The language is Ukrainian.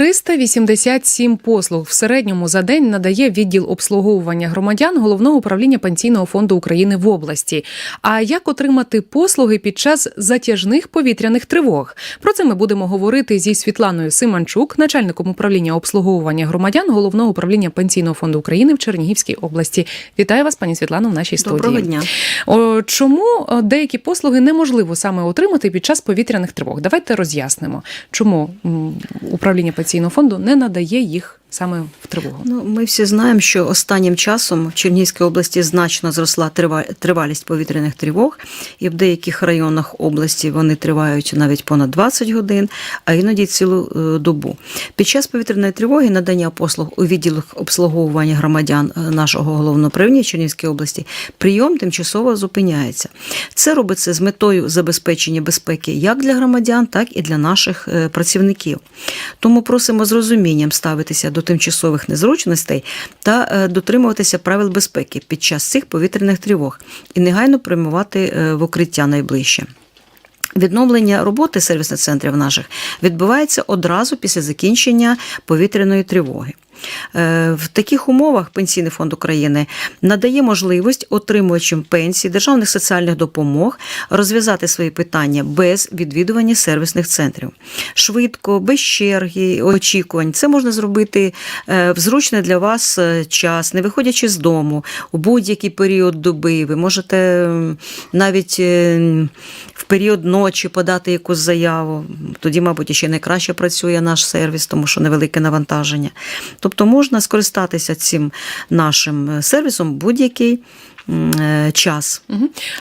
387 послуг в середньому за день надає відділ обслуговування громадян головного управління пенсійного фонду України в області. А як отримати послуги під час затяжних повітряних тривог? Про це ми будемо говорити зі Світланою Симанчук, начальником управління обслуговування громадян головного управління пенсійного фонду України в Чернігівській області. Вітаю вас, пані Світлано, в нашій студії. Доброго дня. Чому е, деякі послуги неможливо саме отримати під час повітряних тривог? Давайте роз'яснимо, чому управління пенсійного фонду не надає їх саме в тривогу. Ну, ми всі знаємо, що останнім часом в Чернігівській області значно зросла тривалість повітряних тривог, і в деяких районах області вони тривають навіть понад 20 годин, а іноді цілу е, добу. Під час повітряної тривоги надання послуг у відділах обслуговування громадян е, нашого головного управління Чернігівської області прийом тимчасово зупиняється. Це робиться з метою забезпечення безпеки як для громадян, так і для наших е, працівників. Тому просимо з розумінням ставитися до тимчасових незручностей та е, дотримуватися правил безпеки під час цих повітряних тривог і негайно прямувати е, в укриття найближче. Відновлення роботи сервісних центрів наших відбувається одразу після закінчення повітряної тривоги. Е, В таких умовах Пенсійний фонд України надає можливість отримувачам пенсій, державних соціальних допомог розв'язати свої питання без відвідування сервісних центрів. Швидко, без черги, очікувань. Це можна зробити е, в зручний для вас е, час, не виходячи з дому, у будь-який період доби. Ви можете навіть період ночі подати якусь заяву. Тоді, мабуть, ще найкраще працює наш сервіс, тому що невелике навантаження. Тобто можна скористатися цим нашим е, сервісом будь-який е, час.